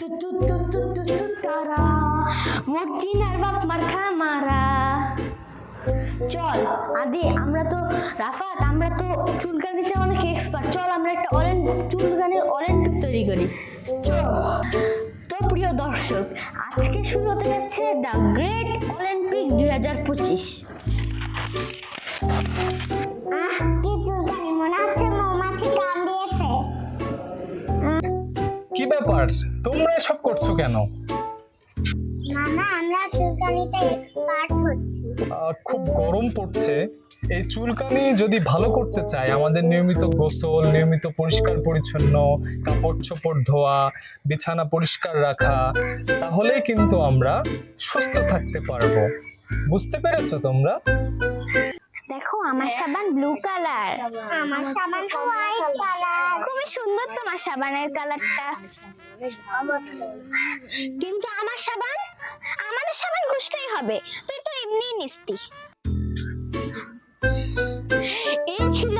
তু তু তু তু তু তু, তারা। মর্জিনার বাপ মার্খা মারা চল, আদি, আমরা তো রাফাত, আমরা তো চুলকানিতে অনেক এক্সপার্ট চল, আমরা একটা অলেন চুলকানির অলিম্পিক তৈরি করি। চল, তো প্রিয় দর্শক, আজকে শুরু হতে যাচ্ছে দ্য গ্রেট অলিম্পিক দুই হাজার পঁচিশ। ব্যাপার? তোমরা এসব করছ কেন? মামা আমরা চুলকানিতে এক্সপার্ট হচ্ছি। খুব গরম পড়ছে। এই চুলকানি যদি ভালো করতে চাই আমাদের নিয়মিত গোসল নিয়মিত পরিষ্কার পরিচ্ছন্ন কাপড় চোপড় ধোয়া বিছানা পরিষ্কার রাখা তাহলেই কিন্তু আমরা সুস্থ থাকতে পারব। বুঝতে পেরেছ তোমরা? দেখো আমার সাবান ব্লু কালার আমার সাবান হোয়াইট কালার খুবই সুন্দর তোমার সাবানের কালারটা কিন্তু আমার সাবান আমাদের সাবান ঘুষতেই হবে। তুই তো এমনি নিস্তি এই ছিল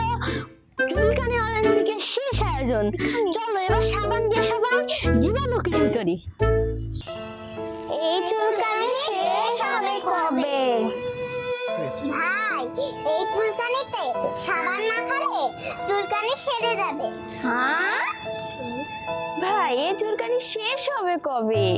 চুলকানি অলিম্পিকের শেষ আয়োজন। চলো এবার সাবান দিয়ে সবাই জীবাণু ক্লিন করি। এই চুলকানি শেষ হবে কবে? ভাই এই চুলকানিতে সাবান মাখালে চুলকানি সেরে যাবে। হ্যাঁ? ভাই এই চুলকানি শেষ হবে কবে?